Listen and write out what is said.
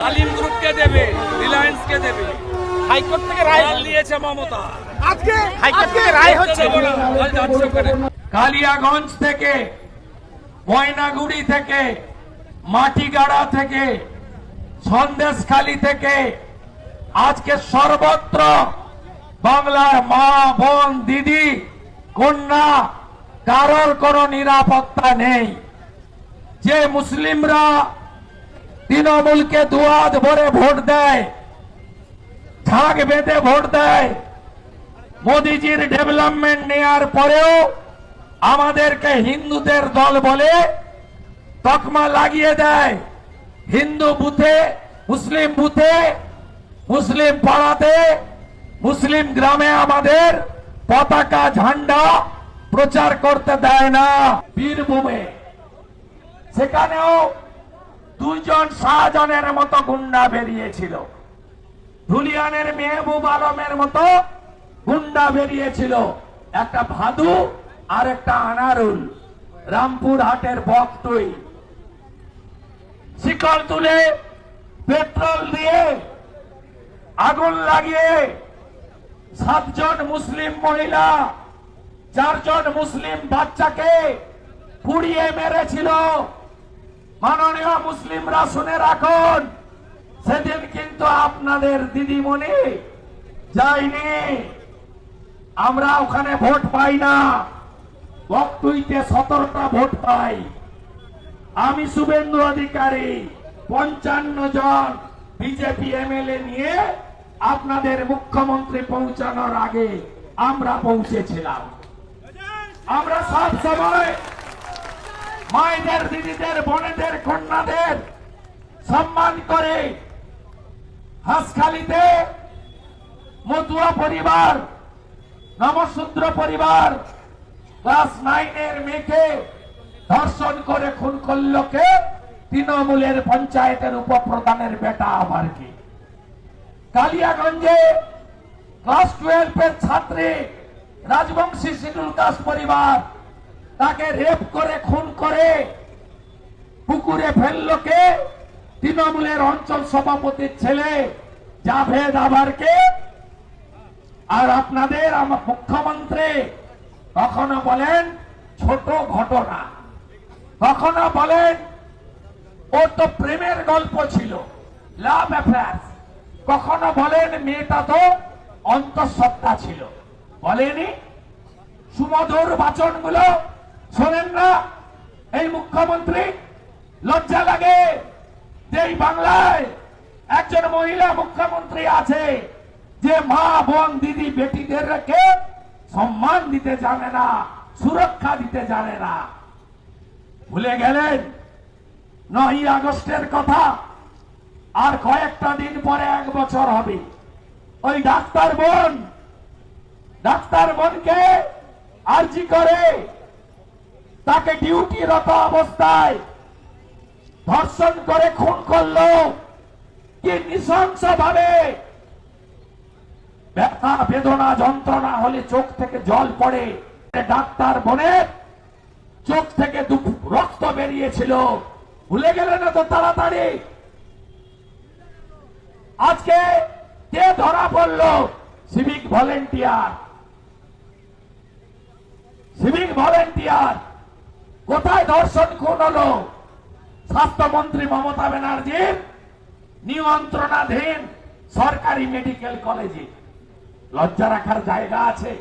গ্রুপকে দেবে রিলায়েন্স কে দেবে। হাইকোর্ট থেকে রায় নিয়েছে মমতা। আজকে হাইকোর্ট থেকে রায় হচ্ছে। কালিয়াগঞ্জ থেকে ময়নাগুড়ি থেকে মাটিগাড়া থেকে সন্দেশখালী থেকে আজকে সর্বত্র বাংলার মা বোন দিদি কন্যা কারোর কোনো নিরাপত্তা নেই। যে মুসলিমরা তৃণমূলকে দুয়াদ ভরে ভোট দেয়। ঝাঁক বেঁধে ভোট দেয়। মোদিজির ডেভেলপমেন্ট নেয়ার পরেও আমাদেরকে হিন্দুদের দল বলে তকমা লাগিয়ে দেয়। হিন্দু বুথে, মুসলিম বুথে, মুসলিম পাড়াতে, মুসলিম গ্রামে আমাদের পতাকা ঝান্ডা প্রচার করতে দেয় না। বীরভূমে। সেখানেও দুইজন শাহজাহানের মতো গুন্ডা বেরিয়েছিল। ধুলিয়ানের মেহবুব আলমের মতো গুন্ডা বেরিয়েছিল। একটা ভাদু আর একটা আনারুল। রামপুর হাটের বক্তই শিকল তুলে পেট্রোল দিয়ে আগুন লাগিয়ে সাতজন মুসলিম মহিলা, চারজন মুসলিম বাচ্চাকে পুড়িয়ে মেরেছিল। মাননীয় মুসলিমরা শুনে রাখুন সেদিন কিন্তু আপনাদের দিদিমণি যায়নি। আমরা ওখানে ভোট পাই না। বক্তুইতে সতেরোটা ভোট পাই। আমি শুভেন্দু অধিকারী, পঞ্চান্ন জন বিজেপি এমএলএ নিয়ে আপনাদের মুখ্যমন্ত্রী পৌঁছানোর আগে আমরা পৌঁছেছিলাম। আমরা সব সময় মায়েদের, দিদিদের, বোনেদের, কন্যাদের সম্মান করে হাসখালিতে মতুয়া পরিবার, নমশূদ্র পরিবার, ক্লাস নাইনের মেয়েকে ধর্ষণ করে খুন করল কে তৃণমূলের পঞ্চায়েতের উপপ্রধানের বেটা আবার কি কালিয়াগঞ্জে ক্লাস টুয়েলভের ছাত্রী রাজবংশী শিডুল কাস্ট পরিবার তাকে রেপ করে, খুন করে, পুকুরে ফেলল কে? তৃণমূলের অঞ্চল সভাপতির ছেলে জাভেদ আবারকে। আর আপনাদের আমার মুখ্যমন্ত্রী কখনো বলেন ছোট ঘটনা? কখনো বলেন, ও তো প্রেমের গল্প ছিল লাভ অ্যাফেয়ার্স কখনো বলেন মেয়েটা তো অন্তঃসত্ত্বা ছিল? বলেনি? সুমধুর বাচনগুলো শোনেন না এই মুখ্যমন্ত্রী লজ্জা লাগে যে বাংলায় একজন মহিলা মুখ্যমন্ত্রী আছে, যে মা, বোন, দিদি, বেটিদেরকে সম্মান দিতে জানে না, সুরক্ষা দিতে জানে না। ভুলে গেলেন? নয় আগস্টের কথা, আর কয়েকটা দিন পরে এক বছর হবে। ওই ডাক্তার বোন, ডাক্তার বোনকে আর্জি করে তাকে ডিউটিরত অবস্থায় ধর্ষণ করে খুন করল। কি নৃশংস ভাবে ব্যথা, বেদনা, যন্ত্রণা হলে চোখ থেকে জল পড়ে। ডাক্তার বোনের চোখ থেকে রক্ত বেরিয়েছিল। ভুলে গেলে না তো তাড়াতাড়ি। আজকে কে ধরা পড়ল? Civic volunteer. Civic volunteer. কোথায় দর্শন খুন হলো স্বাস্থ্যমন্ত্রী মমতা ব্যানার্জির নিয়ন্ত্রণাধীন সরকারি মেডিকেল কলেজে লজ্জা রাখার জায়গা আছে।